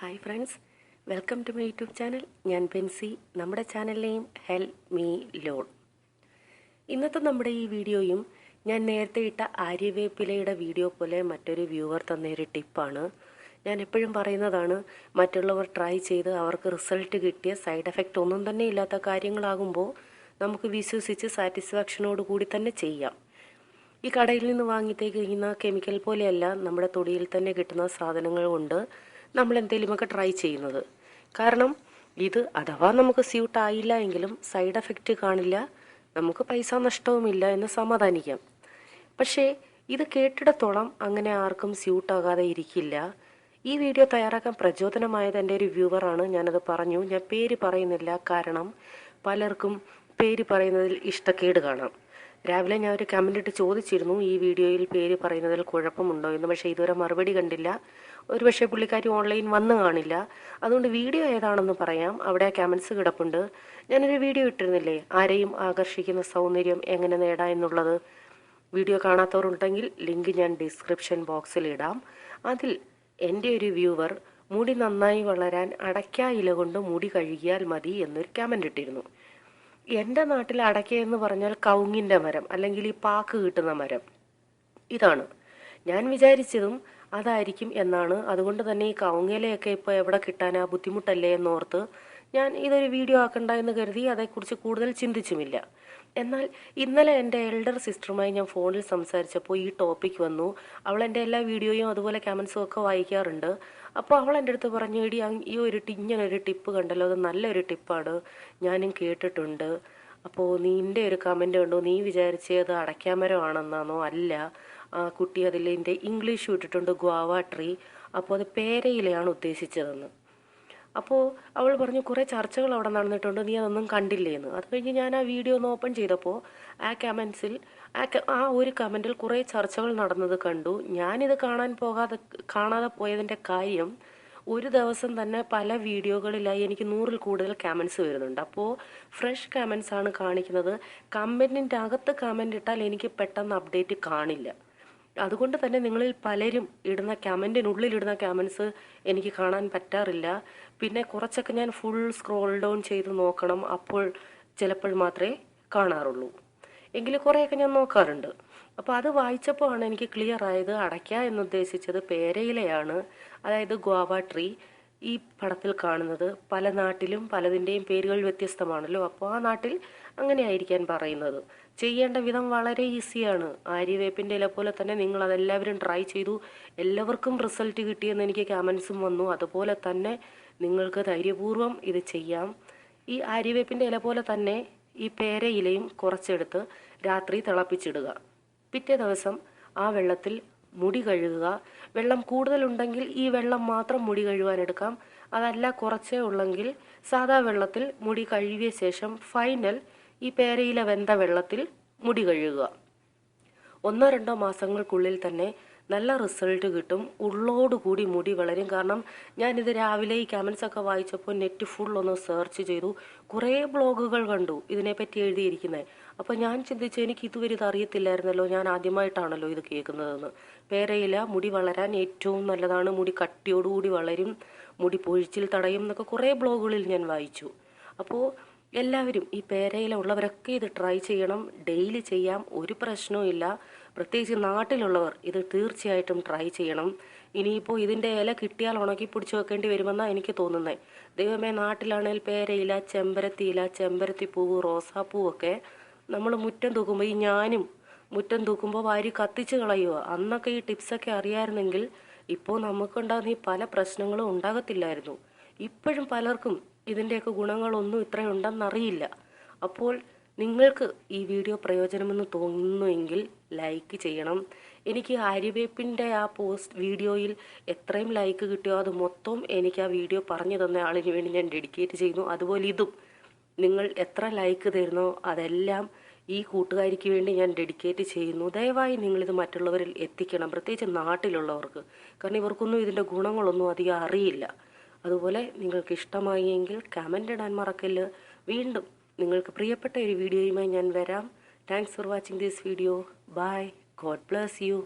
Hi friends welcome to my YouTube channel ഞാൻ പെൻസി നമ്മുടെ ചാനലിലെയും ഹെൽപ് ഹെൽ മീ ലോൺ ഇന്നത്തെ നമ്മുടെ ഈ വീഡിയോയും ഞാൻ നേരത്തെ ഇട്ട ആര്യവേപ്പിലയുടെ വീഡിയോ പോലെ മറ്റൊരു വ്യൂവർ തന്നൊരു ടിപ്പാണ് ഞാൻ എപ്പോഴും പറയുന്നതാണ് മറ്റുള്ളവർ ട്രൈ ചെയ്ത് അവർക്ക് റിസൾട്ട് കിട്ടിയ സൈഡ് എഫക്റ്റ് ഒന്നും തന്നെ ഇല്ലാത്ത കാര്യങ്ങളാകുമ്പോൾ നമുക്ക് വിശ്വസിച്ച് സാറ്റിസ്ഫാക്ഷനോട് കൂടി തന്നെ ചെയ്യാം. ഈ കടയിൽ നിന്ന് വാങ്ങിത്തേക്കുന്ന കെമിക്കൽ പോലെയല്ല നമ്മുടെ തൊടിയിൽ തന്നെ കിട്ടുന്ന സാധനങ്ങൾ കൊണ്ട് നമ്മൾ എന്തെങ്കിലുമൊക്കെ ട്രൈ ചെയ്യുന്നത്. കാരണം ഇത് അഥവാ നമുക്ക് സ്യൂട്ട് ആയില്ല എങ്കിലും സൈഡ് എഫക്റ്റ് കാണില്ല നമുക്ക് പൈസ നഷ്ടവുമില്ല എന്ന് സമാധാനിക്കാം. പക്ഷേ ഇത് കേട്ടിടത്തോളം അങ്ങനെ ആർക്കും സ്യൂട്ട് ആകാതെ ഇരിക്കില്ല. ഈ വീഡിയോ തയ്യാറാക്കാൻ പ്രചോദനമായത് എന്റെ ഒരു വ്യൂവറാണ് ഞാനത് പറഞ്ഞു. ഞാൻ പേര് പറയുന്നില്ല. കാരണം പലർക്കും പേര് പറയുന്നതിൽ ഇഷ്ടക്കേട് കാണാം. രാവിലെ ഞാൻ ഒരു കമന്റ് ഇട്ട് ചോദിച്ചിരുന്നു ഈ വീഡിയോയിൽ പേര് പറയുന്നതിൽ കുഴപ്പമുണ്ടോ? എന്ന്. പക്ഷേ ഇതുവരെ മറുപടി കണ്ടില്ല. ഒരു പക്ഷേ പുള്ളിക്കാരി ഓൺലൈൻ വന്നു കാണില്ല. അതുകൊണ്ട് വീഡിയോ ഏതാണെന്ന് പറയാം. അവിടെ കമൻസ് കിടപ്പുണ്ട്. ഞാനൊരു വീഡിയോ ഇട്ടിരുന്നില്ലേ? ആരെയും ആകർഷിക്കുന്ന സൗന്ദര്യം എങ്ങനെ നേടാം എന്നുള്ളത്. വീഡിയോ കാണാത്തവരുണ്ടെങ്കിൽ ലിങ്ക് ഞാൻ ഡിസ്ക്രിപ്ഷൻ ബോക്സിൽ ഇടാം. അതിൽ എന്റെ ഒരു വ്യൂവർ മുടി നന്നായി വളരാൻ അടയ്ക്ക ഇല കൊണ്ട് മുടി കഴുകിയാൽ മതി എന്നൊരു കമന്റ് ഇട്ടിരുന്നു. എന്റെ നാട്ടിൽ അടയ്ക്ക എന്ന് പറഞ്ഞാൽ കൗങ്ങിന്റെ മരം അല്ലെങ്കിൽ ഈ പാക്ക് കിട്ടുന്ന മരം. ഇതാണ്. ഞാൻ വിചാരിച്ചതും അതായിരിക്കും എന്നാണ്. അതുകൊണ്ട് തന്നെ ഈ കൗങ്ങിലയൊക്കെ ഇപ്പോൾ എവിടെ കിട്ടാനാ ബുദ്ധിമുട്ടല്ലേ എന്നോർത്ത് ഞാൻ ഇതൊരു വീഡിയോ ആക്കണ്ട എന്ന് കരുതി അതേക്കുറിച്ച് കൂടുതൽ ചിന്തിച്ചുമില്ല. എന്നാൽ ഇന്നലെ എന്റെ എൽഡർ സിസ്റ്ററുമായി ഞാൻ ഫോണിൽ സംസാരിച്ചപ്പോൾ ഈ ടോപ്പിക് വന്നു. അവൾ എന്റെ എല്ലാ വീഡിയോയും അതുപോലെ കമൻസും ഒക്കെ വായിക്കാറുണ്ട്. അപ്പോൾ അവൾ എന്റെ അടുത്ത് പറഞ്ഞു എടി ഈ ഒരു ഒരു ടിപ്പ് കണ്ടല്ലോ അത് നല്ലൊരു ടിപ്പാണ് ഞാനും കേട്ടിട്ടുണ്ട്. അപ്പോൾ നിന്റെ ഒരു കമന്റ് കണ്ടു. നീ വിചാരിച്ചത് അടയ്ക്കാമരമാണെന്നാണോ? അല്ല. ആ കുട്ടി അതിൽ എന്റെ ഇംഗ്ലീഷ് വിട്ടിട്ടുണ്ട് ഗ്വാവ ട്രീ അപ്പോൾ അത് പേരയിലെയാണ് ഉദ്ദേശിച്ചതെന്ന്. അപ്പോൾ അവൾ പറഞ്ഞു കുറേ ചർച്ചകൾ അവിടെ നടന്നിട്ടുണ്ട് നീ അതൊന്നും കണ്ടില്ലേന്ന്. അത് കഴിഞ്ഞ് ഞാൻ ആ വീഡിയോ ഒന്ന് ഓപ്പൺ ചെയ്തപ്പോൾ ആ കമൻസിൽ ആ ആ ഒരു കമന്റിൽ കുറേ ചർച്ചകൾ നടന്നത് കണ്ടു. ഞാനിത് കാണാൻ പോകാതെ കാണാതെ പോയതിന്റെ കാര്യം ഒരു ദിവസം തന്നെ പല വീഡിയോകളിലായി എനിക്ക് നൂറിൽ കൂടുതൽ കമൻസ് വരുന്നുണ്ട്. അപ്പോൾ ഫ്രഷ് കമൻസ് ആണ് കാണിക്കുന്നത്. കമന്റിന്റെ അകത്ത് കമന്റ് ഇട്ടാൽ എനിക്ക് പെട്ടെന്ന് അപ്ഡേറ്റ് കാണില്ല. അതുകൊണ്ട് തന്നെ നിങ്ങളിൽ പലരും ഇടുന്ന ക്യാമന്റിനുള്ളിൽ ഇടുന്ന ക്യാമൻസ് എനിക്ക് കാണാൻ പറ്റാറില്ല. പിന്നെ കുറച്ചൊക്കെ ഞാൻ ഫുൾ സ്ക്രോൾ ഡൗൺ ചെയ്ത് നോക്കണം. അപ്പോൾ ചിലപ്പോൾ മാത്രമേ കാണാറുള്ളൂ. എങ്കിൽ കുറേയൊക്കെ ഞാൻ നോക്കാറുണ്ട്. അപ്പോൾ അത് വായിച്ചപ്പോൾ ആണ് എനിക്ക് ക്ലിയർ ആയത്. അടയ്ക്ക എന്നുദ്ദേശിച്ചത് പേരയിലയാണ്. അതായത് ഗോവ ട്രീ ഈ പടത്തിൽ കാണുന്നത് പല നാട്ടിലും പലതിന്റെയും പേരുകൾ വ്യത്യസ്തമാണല്ലോ. അപ്പോൾ ആ നാട്ടിൽ അങ്ങനെ ആയിരിക്കാൻ പറയുന്നത്. ചെയ്യേണ്ട വിധം വളരെ ഈസിയാണ്. ആര്യവേപ്പിന്റെ ഇല പോലെ തന്നെ നിങ്ങൾ അതെല്ലാവരും ട്രൈ ചെയ്തു. എല്ലാവർക്കും റിസൾട്ട് കിട്ടിയെന്ന് എനിക്ക് കമൻസും വന്നു. അതുപോലെ തന്നെ നിങ്ങൾക്ക് ധൈര്യപൂർവം ഇത് ചെയ്യാം. ഈ ആര്യവേപ്പിന്റെ ഇല പോലെ തന്നെ ഈ പേര ഇലയും കുറച്ചെടുത്ത് രാത്രി തിളപ്പിച്ചിടുക. പിറ്റേ ദിവസം ആ വെള്ളത്തിൽ മുടി കഴുകുക. വെള്ളം കൂടുതലുണ്ടെങ്കിൽ ഈ വെള്ളം മാത്രം മുടി കഴുകാൻ എടുക്കാം. അതല്ല കുറച്ചേ ഉള്ളെങ്കിൽ സാധാ വെള്ളത്തിൽ മുടി കഴുകിയ ശേഷം ഫൈനൽ ഈ പേരയില വെന്ത വെള്ളത്തിൽ മുടി കഴുകുക. ഒന്നോ രണ്ടോ മാസങ്ങൾക്കുള്ളിൽ തന്നെ നല്ല റിസൾട്ട് കിട്ടും. ഉള്ളോടുകൂടി മുടി വളരും. കാരണം ഞാനിത് രാവിലെ ഈ കമൻസ് ഒക്കെ വായിച്ചപ്പോൾ നെറ്റ് ഫുൾ ഒന്ന് സെർച്ച് ചെയ്തു. കുറേ ബ്ലോഗുകൾ കണ്ടു ഇതിനെപ്പറ്റി എഴുതിയിരിക്കുന്നത്. അപ്പോൾ ഞാൻ ചിന്തിച്ചു എനിക്ക് ഇതുവരെ ഇത് അറിയത്തില്ലായിരുന്നല്ലോ. ഞാൻ ആദ്യമായിട്ടാണല്ലോ ഇത് കേൾക്കുന്നതെന്ന്. പേരയില മുടി വളരാൻ ഏറ്റവും നല്ലതാണ്. മുടി കട്ടിയോടുകൂടി വളരും. മുടി പൊഴിച്ചിൽ തടയും എന്നൊക്കെ കുറേ ബ്ലോഗുകളിൽ ഞാൻ വായിച്ചു. അപ്പോൾ എല്ലാവരും ഈ പേരയില ഉള്ളവരൊക്കെ ഇത് ട്രൈ ചെയ്യണം. ഡെയിലി ചെയ്യാം. ഒരു പ്രശ്നവും ഇല്ല. പ്രത്യേകിച്ച് നാട്ടിലുള്ളവർ ഇത് തീർച്ചയായിട്ടും ട്രൈ ചെയ്യണം. ഇനിയിപ്പോൾ ഇതിന്റെ ഇല കിട്ടിയാൽ ഉണക്കി പിടിച്ചു വെക്കേണ്ടി വരുമെന്നാണ് എനിക്ക് തോന്നുന്നത് ദൈവമേ നാട്ടിലാണെങ്കിൽ പേരയില ചെമ്പരത്തിയില ചെമ്പരത്തിപ്പൂവ് റോസാപ്പൂവൊക്കെ നമ്മൾ മുറ്റം തൂക്കുമ്പോൾ ഈ ഞാനും മുറ്റം തൂക്കുമ്പോൾ വാരി കത്തിച്ച് കളയുക അന്നൊക്കെ ഈ ടിപ്സൊക്കെ അറിയാമായിരുന്നെങ്കിൽ ഇപ്പോൾ നമുക്കുണ്ടാകുന്ന ഈ പല പ്രശ്നങ്ങളും ഉണ്ടാകത്തില്ലായിരുന്നു. ഇപ്പോഴും പലർക്കും ഇതിന്റെയൊക്കെ ഗുണങ്ങളൊന്നും ഇത്രയുണ്ടെന്നറിയില്ല. അപ്പോൾ നിങ്ങൾക്ക് ഈ വീഡിയോ പ്രയോജനമെന്ന് തോന്നുന്നുവെങ്കിൽ ലൈക്ക് ചെയ്യണം. എനിക്ക് ആര്യവേപ്പിന്റെ ആ പോസ്റ്റ് വീഡിയോയിൽ എത്രയും ലൈക്ക് കിട്ടിയോ അത് മൊത്തം എനിക്ക് ആ വീഡിയോ പറഞ്ഞു തന്ന ആളിന് വേണ്ടി ഞാൻ ഡെഡിക്കേറ്റ് ചെയ്യുന്നു. അതുപോലെ ഇതും. നിങ്ങൾ എത്ര ലൈക്ക് തരുന്നോ അതെല്ലാം ഈ കൂട്ടുകാരിക്ക് വേണ്ടി ഞാൻ ഡെഡിക്കേറ്റ് ചെയ്യുന്നു. ദയവായി നിങ്ങളിത് മറ്റുള്ളവരിൽ എത്തിക്കണം. പ്രത്യേകിച്ച് നാട്ടിലുള്ളവർക്ക്. കാരണം ഇവർക്കൊന്നും ഇതിന്റെ ഗുണങ്ങളൊന്നും അധികം അറിയില്ല. അതുപോലെ നിങ്ങൾക്ക് ഇഷ്ടമായി എങ്കിൽ കമന്റ് ഇടാൻ മറക്കല്ല്. വീണ്ടും നിങ്ങൾക്ക് പ്രിയപ്പെട്ട ഒരു വീഡിയോയുമായി ഞാൻ വരാം. Thanks for watching this video bye God bless you